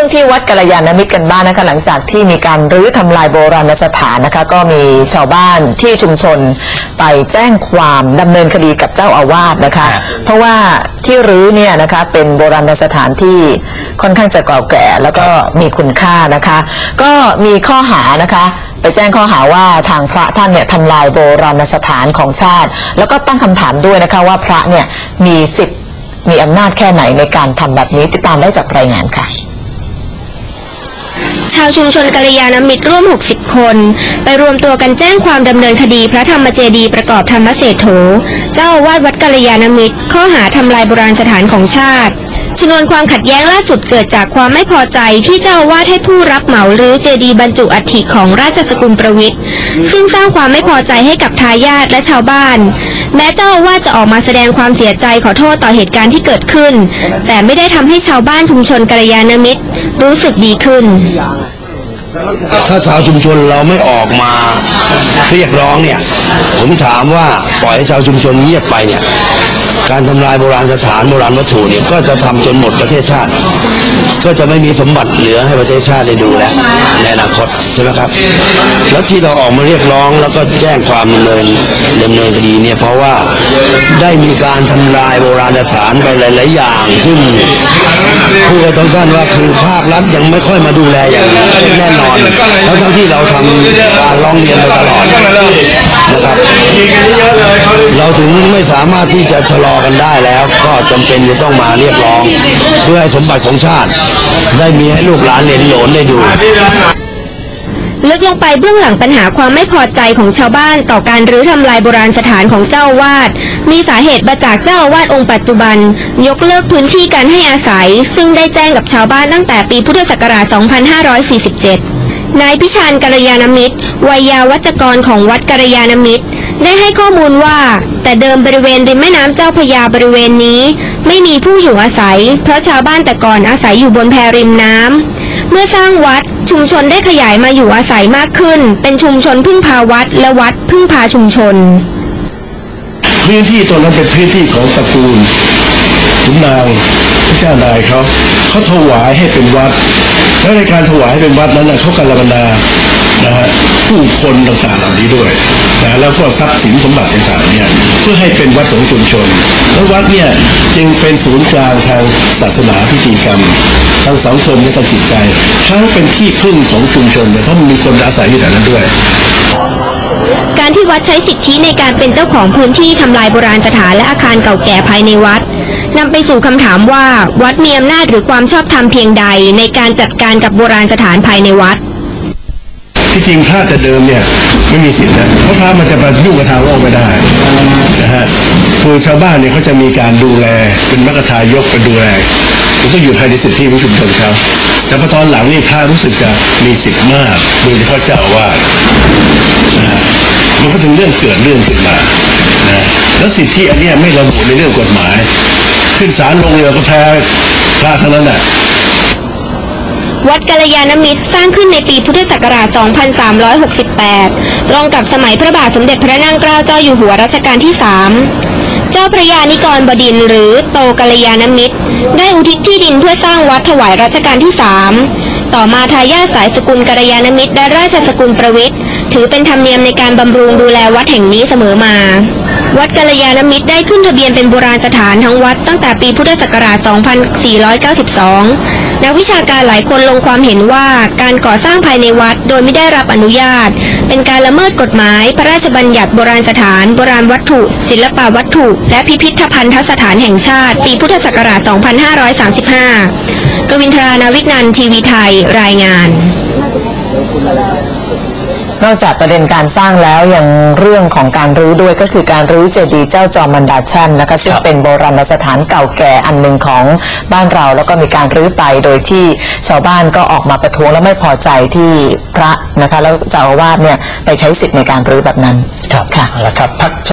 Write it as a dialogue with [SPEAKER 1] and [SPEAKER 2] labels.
[SPEAKER 1] เรื่องที่วัดกัลยาณมิตรกันบ้างนะคะหลังจากที่มีการรื้อทำลายโบราณสถานนะคะ ก็มีชาวบ้านที่ชุมชนไปแจ้งความดำเนินคดีกับเจ้าอาวาสนะคะ
[SPEAKER 2] ฮะ
[SPEAKER 1] เพราะว่าที่รื้อเนี่ยนะคะเป็นโบราณสถานที่ค่อนข้างจะเก่าแก่ แล้วก็มีคุณค่านะคะ ก็มีข้อหานะคะไปแจ้งข้อหาว่าทางพระท่านเนี่ยทำลายโบราณสถานของชาติ แล้วก็ตั้งคำถามด้วยนะคะว่าพระเนี่ยมีสิทธิ์มีอำนาจแค่ไหนในการทำแบบนี้ติดตามได้จากรายงานค่ะ
[SPEAKER 3] ชาวชุมชนกัลยาณมิตรร่วม 60 คน ไปรวมตัวกันแจ้งความดำเนินคดีพระธรรมเจดีประกอบธรรมเสถโถ เจ้าอาวาสวัดกัลยาณมิตร ข้อหาทำลายโบราณสถานของชาติ ชนวนความขัดแย้งล่าสุดเกิดจากความไม่พอใจที่เจ้าอาวาสให้ผู้รับเหมาหรือเจดีบรรจุอัฐิของราชสกุลประวิตรซึ่งสร้างความไม่พอใจให้กับทายาทและชาวบ้าน แม้เจ้าอาวาสจะออกมาแสดงความเสียใจขอโทษต่อเหตุการณ์ที่เกิดขึ้น แต่ไม่ได้ทำให้ชาวบ้านชุมชนกัลยาณมิตร รู้สึกดีขึ้น
[SPEAKER 4] ถ้าชาวชุมชนเราไม่ออกมาเรียกร้องเนี่ย ผมถามว่าปล่อยให้ชาวชุมชนเงียบไปเนี่ย การทำลายโบราณสถานโบราณวัตถุเนี่ยก็จะทำจนหมดประเทศชาติ ก็จะไม่มีสมบัติเหลือให้ประเทศชาติได้ดูแลในอนาคตใช่ไหมครับ แล้วที่เราออกมาเรียกร้องแล้วก็แจ้งความดำเนินดำเนินคดีเนี่ยเพราะว่าได้มีการทำลายโบราณสถานไปหลาย ๆ อย่าง ซึ่งพูดกันสั้นว่าคือภาครัฐยังไม่ค่อยมาดูแลอย่างแน่นอนทั้งทั้งๆที่เราทำการร้องเรียนไปตลอด เราถึงไม่สามารถที่จะชะลอกันได้แล้ว ก็จำเป็นจะต้องมาเรียกร้อง เพื่อให้สมบัติของชาติ ได้มีให้ลูกหลานเหลนโหลนได้ดู
[SPEAKER 3] ลึกลงไปเบื้องหลังปัญหาความไม่พอใจของชาวบ้านต่อการรื้อทำลายโบราณสถานของเจ้าวาสมีสาเหตุมาจากเจ้าวาสองค์ปัจจุบัน ยกเลิกพื้นที่การให้อาศัย ซึ่งได้แจ้งกับชาวบ้านตั้งแต่ปีพุทธศักราช 2547 นายพิชานกัลยาณมิตร วัยยาวัจกรของวัดกัลยาณมิตร ได้ให้ข้อมูลว่า แต่เดิมบริเวณริมแม่น้ำเจ้าพระยาบริเวณนี้ ไม่มีผู้อยู่อาศัย เพราะชาวบ้านแต่ก่อนอาศัยอยู่บนแพริมน้ำเมื่อสร้างวัดชุมชนได้ขยายมาอยู่อาศัยมากขึ้น เป็นชุมชนพึ่งพาวัดและวัดพึ่งพาชุมชน
[SPEAKER 5] พื้นที่ตรงนั้นเป็นพื้นที่ของตระกูลขุนนางานายเขาเขาถวายให้เป็นวัด แล้วในการถวายให้เป็นวัดนั้นนะเขาการบรรดานะฮะผู้คนต่างๆเหล่านี้ด้วยนะแล้วก็ทรัพย์สินสมบัติต่างๆเนี่ยเพื่อให้เป็นวัดของชุมชนแล้ววัดเนี่ยจึงเป็นศูนย์กลางทางศาสนาพิธีกรรมทางสังคมและทางจิตใจทั้งเป็นที่พึ่งของชุมชนเนี่ยเพรานมีคนอาศัยอยู่แถวนั้นด้วย
[SPEAKER 3] การที่วัดใช้สิทธิในการเป็นเจ้าของพื้นที่ทำลายโบราณสถานและอาคารเก่าแก่ภายในวัดนำไปสู่คำถามว่าวัดมีอำนาจหรือความชอบธรรมเพียงใดในการจัดการกับโบราณสถานภายในวัด
[SPEAKER 5] ที่จริงพระแต่เดิมเนี่ยไม่มีสิทธินะเพราะพระมันจะมายุ่งกับทางโลกไม่ได้นะฮะคือชาวบ้านเนี่ยเขาจะมีการดูแลเป็นมัคคทายกไปดูแลมันก็อยู่ภายในสิทธิของชุมชนเขาแต่พอตอนหลังนี่พระรู้สึกจะมีสิทธิ์มากโดยเฉพาะเจ้าอาวาสมันก็ถึงเรื่องเกิดเรื่องขึ้นมานะแล้วสิทธิอันนี้ไม่ระบุในเรื่องกฎหมาย ขึ้นศาลลงเรือก็แพ้พระทั้งนั้นน่ะ
[SPEAKER 3] วัดกัลยาณมิตรสร้างขึ้นในปีพุทธศักราช 2368 ตรงกับสมัยพระบาทสมเด็จพระนั่งเกล้าเจ้าอยู่หัวรัชกาลที่ 3 เจ้าพระยานิกรบดินหรือโตกัลยาณมิตร ได้อุทิศที่ดินเพื่อสร้างวัดถวายรัชกาลที่ 3 ต่อมาทายาทสายสกุลกัลยาณมิตรและราชสกุลประวิตรถือเป็นธรรมเนียมในการบำรุงดูแลวัดแห่งนี้เสมอมา วัดกัลยาณมิตรได้ขึ้นทะเบียนเป็นโบราณสถานทั้งวัดตั้งแต่ปีพุทธศักราช 2492 นักวิชาการหลายคนลงความเห็นว่าการก่อสร้างภายในวัดโดยไม่ได้รับอนุญาต เป็นการละเมิดกฎหมาย พระราชบัญญัติโบราณสถาน โบราณวัตถุ ศิลปวัตถุ และพิพิธภัณฑสถานแห่งชาติ ปีพุทธศักราช 2535 กวินทรานาวิกนันท์ทีวีไทยรายงาน
[SPEAKER 1] นอกจากประเด็นการสร้างแล้วยังเรื่องของการรื้อด้วยก็คือการรื้อเจดีย์เจ้าจอมมันดาชันนะคะซึ่ง
[SPEAKER 2] ครับ
[SPEAKER 1] เป็นโบราณสถานเก่าแก่อันหนึ่งของบ้านเรา แล้วก็มีการรื้อไปโดยที่ชาวบ้านก็ออกมาประท้วงและไม่พอใจที่พระนะคะแล้วเจ้าอาวาสเนี่ยไปใช้สิทธิ์ในการรื้อแบบนั้น
[SPEAKER 2] ครับ
[SPEAKER 1] ค่ะ
[SPEAKER 2] เอาละครับพัก